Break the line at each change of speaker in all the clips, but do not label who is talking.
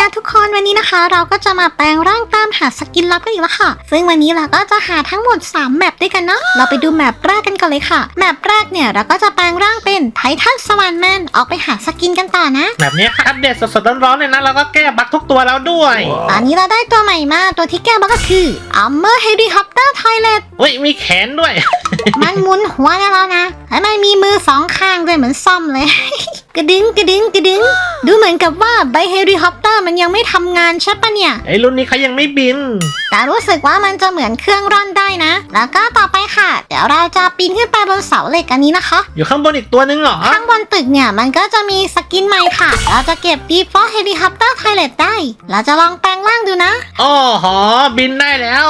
นะทุกคนวันนี้นะคะ เราก็จะมาแปลงร่างตามหาสกินลับกันอีกแล้วค่ะ ซึ่งวันนี้เราก็จะหาทั้งหมด 3 แมปด้วยกันเนาะเราไปดูแมปแรกกันก่อนเลยค่ะแมปแรกเนี่ยเราก็จะแปลงร่างเป็นไททันสวรรค์แมนออกไปหาสกินกันต่อนะ
แบบนี้ค่ะอัปเดตสดๆร้อนๆเลยนะแล้วก็แก้บั๊กทุกตัวแล้วด้วย
ตอนนี้เราได้ตัวใหม่มาตัวที่แก้บั๊กก็คือ Armor Helicopter Toilet
อุ้ยมีแขนด้วย
มันหมุนหัวได้แล้วนะแล้วมันมีมือสองข้างด้วยเหมือนซ่อมเลย กระดึงกระดึงกระดึง ดูเหมือนกับว่าไบเฮลิคอปเตอร์มันยังไม่ทำงานใช่ปะเนี่ย
ไอ้รุ่นนี้เขายังไม่บิน
แต่รู้สึกว่ามันจะเหมือนเครื่องร่อนได้นะ แล้วก็ต่อไปค่ะ เดี๋ยวเราจะปีนขึ้นไปบนเสาเหล็กอันนี้นะคะ
อยู่ข้างบนอีกตัวนึงเหรอ
ข้างบนตึกเนี่ยมันก็จะมีสกินใหม่ค่ะ เราจะเก็บ Default Helicopter Toilet ได้ เราจะลองแปลงร่างดูนะ
โอ้โหบินได้แล้ว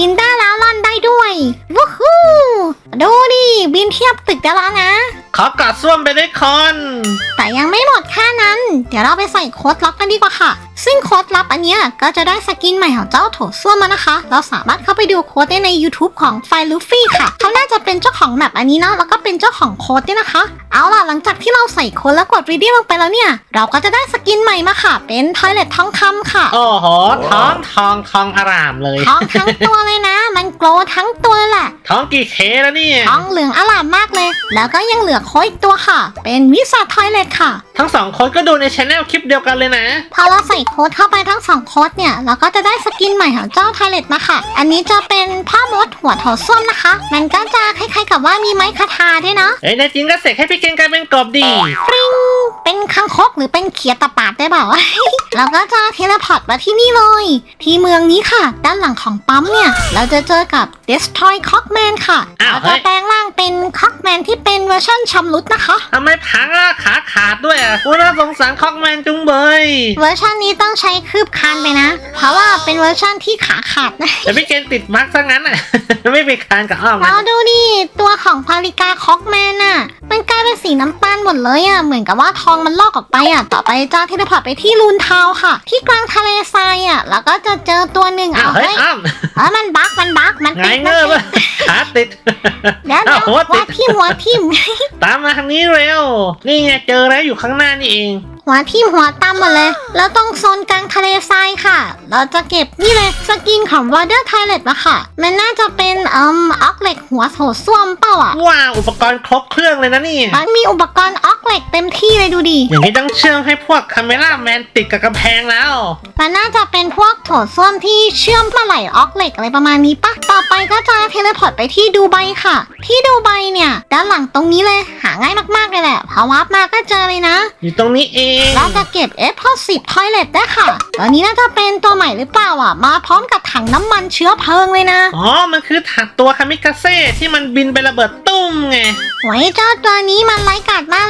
บินได้แล้วร่อนได้ด้วยวู้ฮู้ดูดิบินเทียบตึกได้แล้วนะ
ขอกอดส้วมไปด้วยคน
แต่ยังไม่หมดแค่นั้น เดี๋ยวเราไปใส่โค้ดลับกันดีกว่าค่ะ ซึ่งโค้ดลับอันเนี้ยก็จะได้สกินใหม่ของเจ้าโถส้วมมานะคะ เราสามารถเข้าไปดูโค้ดได้ใน YouTube ของไฟลูฟี่ค่ะ เขาน่าจะเป็นเจ้าของแมปอันนี้เนาะแล้วก็เป็นเจ้าของโค้ดด้วยนะคะ เอาล่ะหลังจากที่เราใส่โค้ดแล้วกดรีดีลงไปแล้วเนี่ย เราก็จะได้สกินใหม่มาค่ะ เป็นทอยเลททองคำค่ะ
โอ้โหท้องทองทองอารามเลย
ทองทั้งตัวเลยนะ มันโกลว์ทั้งตัวเลยแหละ
ท้องกี่เคแล้วเนี่ย
ทองเหลืองอลามมากเลย แล้วก็ยังเหลือโค้ดอีกตัวค่ะ เป็นวิสาทอยเลทค่ะ
ทั้งสองคนก็ดูในช anel คลิปเดียวกันเลยนะ
พอเราใส่โค้ดเข้าไปทั้งสองโค้ดเนี่ยเราก็จะได้สกินใหม่ของเจ้าไทเลตมาค่ะอันนี้จะเป็นพ่อมดหัวโถส้วมนะคะ มันก็จะคล้ายๆกับว่ามีไม้คาทาด้วยเนาะ
เอ้ยในจริงก็เสกให้พี่เก่งกลายเป็นกบดี
ปริง เป็นคังคกหรือเป็นเขียดตะปาดได้เปล่า เราก็จะเทเลพอร์ตมาที่นี่เลย ที่เมืองนี้ค่ะ ด้านหลังของปั๊มเนี่ย เราจะเจอกับ Destroy Cockman ค่ะ
อ้าว
เรา
เฮ้
จะ
ย
แปลงร่างเป็น Cockman ที่เป็นเวอร์ชันชำรุดนะคะ
ทำไมพังอะขาขาดด้วยอะกูน่าสงสารคอกแมนจุงเบย
เวอร์ชันนี้ต้องใช้คืบคานไปนะ เพราะว่าเป็นเวอร์ชันที่ขาขาดนะ
แต่พี่เก่งติดบั๊กซะงั้นอะ ไม่ไปคานกับอ้อม
เรา
นะ
ดูดิ ตัวของพาริกาคอกแมนน่ะ มันกลายเป็นสีน้ำตาลหมดเลยอะ เหมือนกับว่าทองมันลอกออกไปอะ ต่อไปจะเทเลพอร์ตไปที่ลูนทาวน์ค่ะ ที่กลางทะเลทรายอะ แล้วก็จะเจอตัวหนึ่ง
อ้า
เอา
วเฮ้ย
เฮ้ย
อ้อม
เออมันบั๊กมันบั๊กมัน
ไง
ติดมัน
เงือบ
ติด
ขาติด
เดี๋ยว
อ้า
เดี๋ยวว
หัวติด
หัวทิ่มหัวทิ่ม
ตามมาทางนี้เร็ว นี่ไงเจอแล้วอยู่ข้างหน้านี่เอง
หัวทิ่มหัวตำหมดเลย แล้วตรงโซนกลางทะเลทรายค่ะ เราจะเก็บนี่เลยสกินของ Water Toilet มาค่ะ มันน่าจะเป็นอืมออกเหล็กหัวโถส้วมเปล่าอะ
ว้าวอุปกรณ์ครบเครื่องเลยนะนี่
มันมีอุปกรณ์ออกเหล็กเต็มที่เลยดูดิ
อย่างนี้ต้องเชื่อมให้พวกคาเมล่าแมนติดกับกำแพงแล้ว
มันน่าจะเป็นพวกโถส้วมที่เชื่อมปลาไหลออกเหล็กอะไรประมาณนี้ปะต่อไปก็จะเทเลพอร์ตไปที่ดูไบค่ะ ที่ดูไบเนี่ย ด้านหลังตรงนี้เลยหาง่ายมากๆเลยแหละพอวาร์ปมาก็เจอเลยนะ
อยู่ตรงนี้เอง
เราจะเก็บ F พอสิบทอยเลตได้ค่ะ ตัวนี้น่าจะเป็นตัวใหม่หรือเปล่าอะ มาพร้อมกับถังน้ำมันเชื้อเพลิงเลยนะ
อ๋อ มันคือถักตัวคามิกาเซ่ที่มันบินไประเบิดตุ้มไง
ไว้เจ้าตัวนี้มันไร้กาดมากเ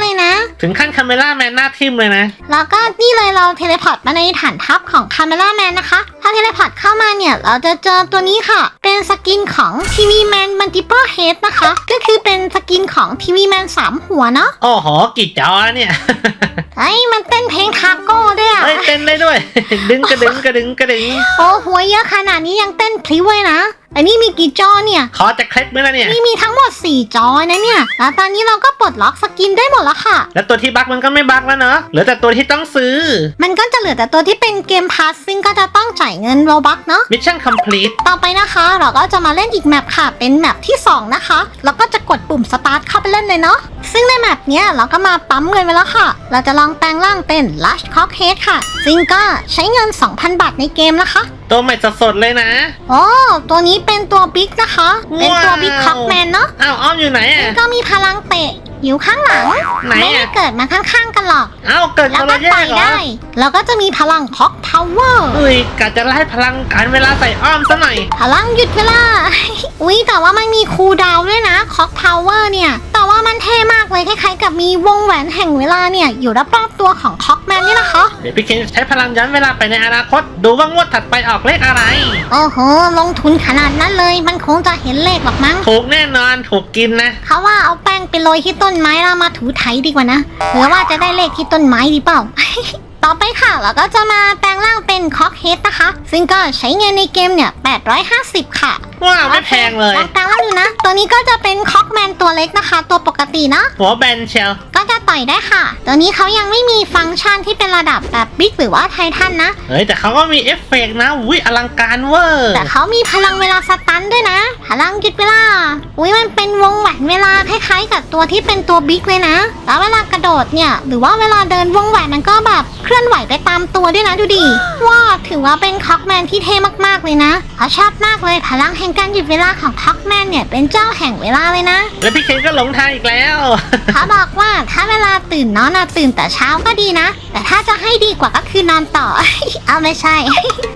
ลยนะ
ถึงขั้นคาเมล่าแมนหน้าทิมเลยนะ
แล้วก็นี่เลยเราเทเลพอร์ตมาในฐานทัพของคาเมล่าแมนนะคะ ถ้าเทเลพอร์ตเข้ามาเนี่ยเราจะเจอตัวนี้ค่ะ เป็นสกินของทีวีแมนมัลติเพิลเฮดนะคะ ก็คือเป็นสกินของทีวีแมนสามหัวเนาะ
โอ้โหกี่จอเนี่ย
ไอ้ยมันเต้นเพลงทาโก้ด้วยอะ
เฮ้ยเต้นได้ด้วย ดึงกระดึงกระดึงกระดึง
โอ้หัวเยอะขนาดนี้ยังเต้นพลิ้วเลยนะ อันนี้มีกี่จอเนี่ย
ขอจะเคล็ดไหมล่ะเนี่ย
นี่มีทั้งหมด 4 จอนะเนี่ย แล้วตอนนี้เราก็ปลดล็อกสกินได้หมดแล้วค่ะ
แล้วตัวที่บั๊กมันก็ไม่บั๊กแล้วเนอะเหลือแต่ตัวที่ต้องซื้อ
มันก็จะเหลือแต่ตัวที่เป็นเกมพาสซิ่งก็จะต้องจ่ายเงินโรบักเนาะ
มิชชั่นคอมพลีท
ต่อไปนะคะ เราก็จะมาเล่นอีกแมปค่ะ เป็นแมปที่ 2 นะคะ แล้วก็จะกดปุ่มสตาร์ทเข้าไปเล่นเลยเนาะ ซึ่งในแมปเนี้ยเราก็มาปั๊มเงินไปแล้วค่ะ เราจะลองแปลงร่างเป็น Lush Cockhead ค่ะ ซึ่งก็ใช้เงิน 2,000 บาทในเกมนะคะ
ตัวใหม่สดๆเลยนะ
โอ้ตัวนี้เป็นตัวบิ๊กนะคะ เป็นตัวบิ๊ก
ว้าว
คอกแมนเนาะ
อ้าวอ้อมอยู่ไหน
ซึ่ง
อะ
ก็มีพลังเตะอยู่ข้างหลัง
ไหน
ไม่ได้
อะ
เกิดมาข้าง ๆกันหรอก
อ้าวเกิด
แล้
ค
วนก็
ละแย
ต่อกย
เหรอ
ได้แล้วก็จะมีพลังคอกพาวเวอร์
อุ้ยกะจะไล่พลังการเวลาใส่อ้อมซะหน่อย
พลังหยุดเวลา อุ๊ย แต่ว่ามันมีคูลดาวน์ด้วยนะคอกพาวเวอร์เนี่ย แต่ว่ามันเท่มากเลยคล้ายๆกับมีวงแหวนแห่งเวลาเนี่ย อยู่รอบๆตัวของคอกแมนนี่นะคะ
เดี๋ยวพี่เคนจะใช้พลังย้อนเวลาไปในอนาคต ดูว่างวดถัดไปออกเลขอะไร
โอ้โห ลงทุนขนาดนั้นเลย มันคงจะเห็นเลขหรอกมั้ง
ถูกแน่นอนถูกกินนะ
เขาว่าเอาแป้งไปโรยที่ต้นไม้แล้วมาถูไถดีกว่านะหรือว่าจะได้เลขที่ต้นไม้ดีเปล่า ต่อไปค่ะเราก็จะมาแปลงร่างเป็นคอกเฮดนะคะ ซึ่งก็ใช้เงินในเกมเนี่ย 850 ค่ะ
ว้าวไม่แพงเลย
ลองแปลงร่างดูนะ ตัวนี้ก็จะเป็นคอกแมนตัวเล็กนะคะ ตัวปกติเนาะ
หัวแบนเชียว
ก็จะปล่อยได้ค่ะ ตัวนี้เขายังไม่มีฟังก์ชันที่เป็นระดับแบบบิ๊กหรือว่าไททันนะ
เฮ้ยแต่เขาก็มีเอฟเฟกต์นะอุ้ยอลังการเวอร์
แต่เขามีพลังเวลาสตันด้วยนะ พลังหยุดเวลาอุ้ยมันเป็นวงแหวนเวลาคล้ายๆ กับตัวที่เป็นตัวบิ๊กเลยนะ แล้วเวลากระโดดเนี่ย หรือว่าเวลาเดินวงแหวนมันก็แบบเคลื่อนไหวไปตามตัวด้วยนะดูดิว้าถือว่าเป็นคอกแมนที่เท่มากๆเลยนะเขาชอบมากเลยพลังแห่งการหยุดเวลาของคอกแมนเนี่ยเป็นเจ้าแห่งเวลาเลยนะ
แล้วพี่เคนก็หลงทางอีกแล้ว
เขาบอกว่าถ้าเวลาตื่นนอนอะตื่นแต่เช้าก็ดีนะ แต่ถ้าจะให้ดีกว่าก็คือนอนต่อ เอาไม่ใช่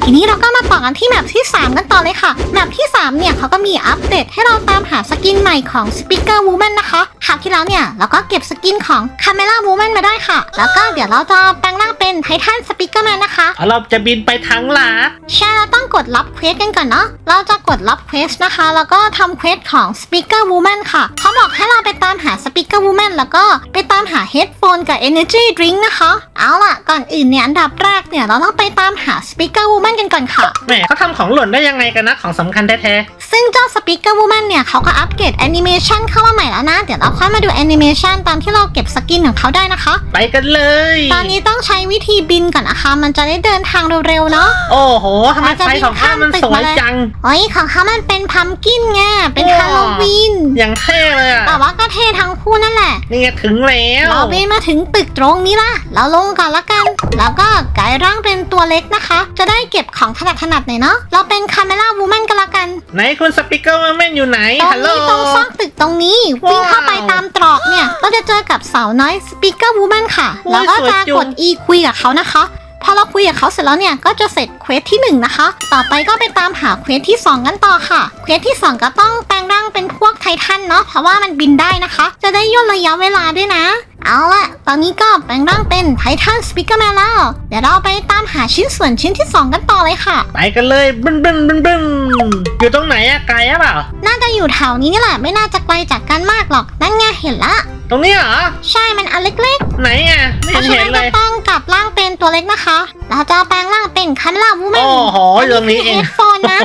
ทีนี้เราก็มาต่อกันที่แมปที่ 3 กันต่อเลยค่ะแมปที่ 3 เนี่ยเขาก็มีอัปเดตให้เราตามหาสกินใหม่ของ Speaker Woman นะคะคราวที่แล้วเนี่ยเราก็เก็บสกินของ Camera Woman มาได้ค่ะ แล้วก็เดี๋ยวเราจะแปลงร่างเป็นไททัน Speaker Man นะคะ
เราจะบินไปทางหลัก
ใช่เราต้องกดรับเควสกันก่อนเนาะเราจะกดรับเควสนะคะ แล้วก็ทำเควสของ Speaker Woman ค่ะเขาบอกให้เราไปตามหา Speaker Woman แล้วก็ไปตามหา Headphone กับ Energy Drink นะคะ เอาล่ะก่อนอื่นเนี่ยอันดับแรกเนี่ยเราต้องไปตามหา Speaker Woman กันก่อนค่ะ
แหมเขาทำของหล่นได้ยังไงกันนะของสำคัญแท้
ซึ่งเจ้า Speaker Woman เนี่ยเขาก็อัปเกรดแอนิเมชันเข้ามาใหม่แล้วนะ เดี๋ยวเราค่อยมาดูแอนิเมชันตอนที่เราเก็บสกินของเขาได้นะคะ
ๆไปกันเลย
ตอนนี้ต้องใช้วิธีบินก่อนนะคะมันจะได้เดินทางเร็วๆเนาะ
โอ้โหทำไมไฟของข้ามันสวยจัง
โอ้ยของเขามันเป็นพัมกินไงเป็น
ว้า
ฮาโลวีน
อย่างเท่เลยอะ
แต่ว่าก็เท่ทั้งคู่นั่นแหละ
นี่ไงถึงแล้ว
เราบินมาถึงตึกตรงนี้ละเราลงก่อนละกัน แล้วก็กลายร่างเป็นตัวเล็กนะคะ จะได้เก็บของถนัดถนัดๆหน่อยเนาะ เราเป็นคาเมล่าวูแมนกันละกัน
ไหนคุณสปิเกอร์แมนอยู่ไหน
ตรง
ฮัลโหล
นี้ตรงซอกตึกตรงนี้
ว้าว
วิ่งเข้าไปตามตรอกเนี่ย ก็จะเจอกับสาวน้อยสปีกเกอร์วูแมนค่ะ
โอ้ย
แล้วก็จะ
สวยจุง
กด E คุยกับเขานะคะ พอเราคุยกับเขาเสร็จแล้วเนี่ยก็จะเสร็จเควสที่หนึ่งนะคะ ต่อไปก็ไปตามหาเควสที่สองกันต่อค่ะ เควสที่สองก็ต้องแปลงร่างเป็นพวกไททันเนาะเพราะว่ามันบินได้นะคะ จะได้ย่นระยะเวลาด้วยนะ เอาละตอนนี้ก็แปลงร่างเป็นไททันสปีกเกอร์แมนแล้ว เดี๋ยวเราไปตามหาชิ้นส่วนชิ้นที่สองกันต่อเลยค่ะ
ไปกันเลยบึ้นบึ้นบึ้นบึ้นอยู่ตรงไหนอะไกลอะเปล่า
น่าจะอยู่แถวนี้นี่แหละไม่น่าจะไกลจากกันมากหรอกนั่นไงเห็นละ
ตรงนี้เหรอ
ใช่มันอันเล็ก
ไหนอะไม่
ๆเพ
เห็
ราะ
น
ฉะ
เห็
นั้นน
เล
ก็
ย
ต้องกลับร่างเป็นตัวเล็กนะคะ เราจะแปลงร่างเป็นคันลาวูแมน
โอ้โหอยู่ตรงนี้เอง
เฮดโฟนนะ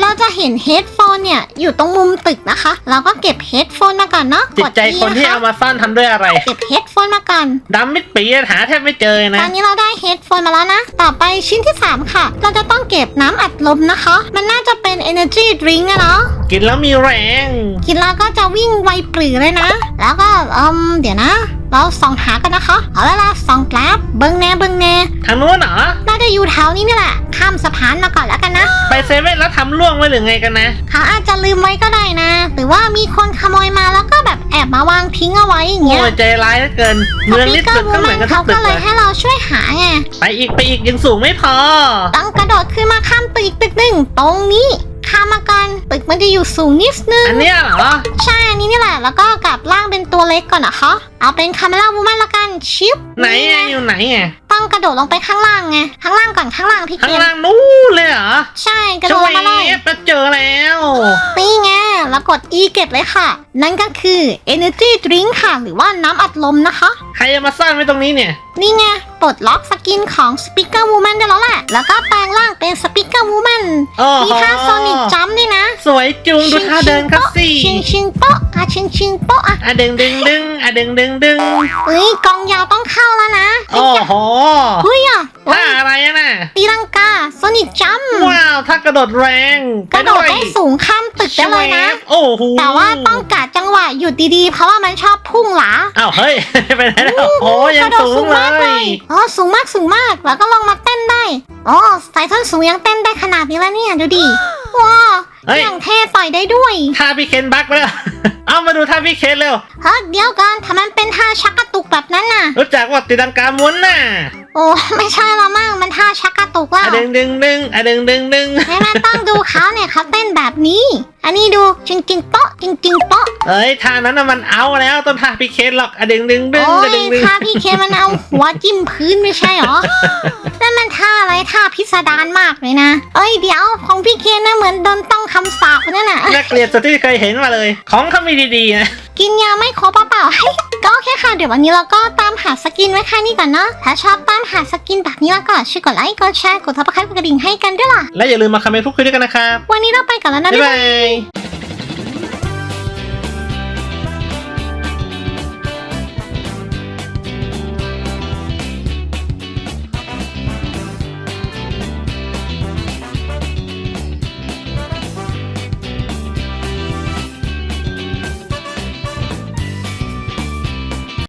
เราจะเห็นเฮดโฟนเนี่ยอยู่ตรงมุมตึกนะคะ เราก็เก็บเฮดโฟนมาก่อนเนาะ
จิต
กด
ใจ
E
คนที่ะะเอามาซ่อนทำด้วยอะไร
เก็บเฮดโฟนมาก่อน
ดำมิดปีอะหาแทบไม่เจอ
ต
นะ
อนนี้เราได้เฮดโฟนมาแล้วนะ ต่อไปชิ้นที่ 3 ค่ะ เราจะต้องเก็บน้ำอัดลมนะคะ มันน่าจะเป็น energy drink อะเนาะ
กินแล้วมีแรง
กินแล้วก็จะวิ่งไวปรือเลยนะ แล้วก็เอืมเดี๋ยวนะ เราส่องหากันนะคะ เอาเวลาส่องแกลบเบิงแน่เบิงแน่
ทางนู้นเหรอ
น่าจะอยู่แถวนี้นี่แหละ ข้ามสะพานมาก่อนแล้วกันนะ
ไปเซเว่นแล้วทำล่วงไว้หรือไงกันนะ
เขาอาจจะลืมไว้ก็ได้นะ หรือว่ามีคนขโมยมาแล้วก็แบบแอบมาวางทิ้งเอาไว้อย่างเงี้ย
โอ้ยใจร้ายเหลือเกิน เมืองนี้ตึกก็เหมือนกันทุ
เขา
กตึ
ก็
ก
เล
เลยย
ให้เราช่วยหาไง
ไปอีกไปอีกยังสูงไม่พอ
ต้องกระโดดขึ้นมาข้ามตึกอีกตึกหนึ่งตรงนี้ ข้ามมาก่อนตึกมันจะอยู่สูงนิดนึง
อันเนี้ยเหรอ
ใช่อันนี้นี่แหละ แล้วก็กลับร่างเป็นตัวเล็กก่อนนะคะ เอาเป็นคาเมล่าวูแมนละกัน ชิป
ไหนอะอยู่ไหนอะ
ต้องกระโดดลงไปข้างล่างไง ข้างล่างก่อนข้างล่างพี่
ข้า
เก
ง
ม
ล่างนู้นเลยเหรอ
ใช่กระโด
จะ
ด
แห
ลงมาเลย
วบมาเจอแล้ว
นี่ไง แล้วกด E เก็บเลยค่ะ นั่นก็คือ energy drink ค่ะ หรือว่าน้ำอัดลมนะคะ
ใครจะมาซ่อนไว้ตรงนี้เนี่ย
นี่ไงปลดล็อกสกินของ Speaker Woman ได้แล้วแหละแล้วก็แปลงร่างเป็น Speaker Woman
โอ้
มี
โห
ท่าโซนิกจัมด้วยนะ
สวยจุงดูท่าเดินครับสิ
ชิงชิงโป๊ะอะชิงชิงโป๊ะอะ
อะดึงดึงดึงอะดึงดึงดึง
เอ้ยกองยาวต้องเข้าแล้วนะ
โอ้โห
เฮ้ยอะ
ท่าอะไรอะน่ะ
ตีลังกาโซนิกจัม
ว้าวท่ากระโดดแรง
กระโดดได้สูงข้ามตึกได้เลยนะ
โอ้โห
แต่ว่าต้องกะจังหวะหยุดดีๆ เพราะว่ามันชอบพุ่งหลา
อ้าวเฮ้ย ไปไหนแล้วโอ้ยั
ก
ง
ระโดด
สูง
มาก
เลย
อ๋อสูงมากสูงมากแล้วก็ลงมาเต้นได้อ๋อสายส้นสูงยังเต้นได้ขนาดนี้แล้วเนี่ยดูดิว้า
เฮ้ย
อย่างเท่ต่อยได้ด้วย
ท่าพี่เคนบักไปแล้ว เอามาดูท่าพี่เคนเร็ว
เฮ้ยเดี๋ยวกันถ้ามันเป็นท่าชักกระตุกแบบนั้นน่ะ
รู้จักว่าตีดังกาม้วนน่ะ
โอ้ไม่ใช่ละมั่งมันท่าชักกระตุกแล้ว
อะดึงดึงดึงอะดึงดึงดึง
ให้มันต้องดูเขาเนี่ยเขาเต้นแบบนี้ อันนี้ดูจริงจริงๆโป๊ะจริงจริงๆโป๊ะ
เอ้ยท่านั้นน่ะมันเอาแล้วต้นท่าพี่เคนหรอกอะดึงดึงดึง
โอ้
อะ
ย
ดึงดึง
ท่าพี่เคมันเอาหัวจิ้มพื้นไม่ใช่หรอนั่นมันท่าอะไรท่าพิสดารมากเลยนะเอ้ยเดี๋ยวของพี่เคนน่ะเหมือนโดนต้องคำสาปนั่นน่ะ
น่าเกลียดสุดที่เคยเห็นมาเลย ของเขามีดีๆนะ
กินยาไม่ครบเปล่า ก็โอเคค่ะ เดี๋ยววันนี้เราก็ตามหาสกินไว้แค่นี้ก่อนเนาะ ถ้าชอบตามหาสกินแบบนี้แล้วก็ช่วยกดไลค์ กดแชร์ กดทับสไครต์กดกระดิ่งให้กันด้วยล่ะ
และอย่าลืมมาคอมเมนต์พูดคุยด้วยกันนะครับ
วันนี้เราไปก่อนแล้วนะ
บ๊าย
บ๊าย
บา
บาย
ย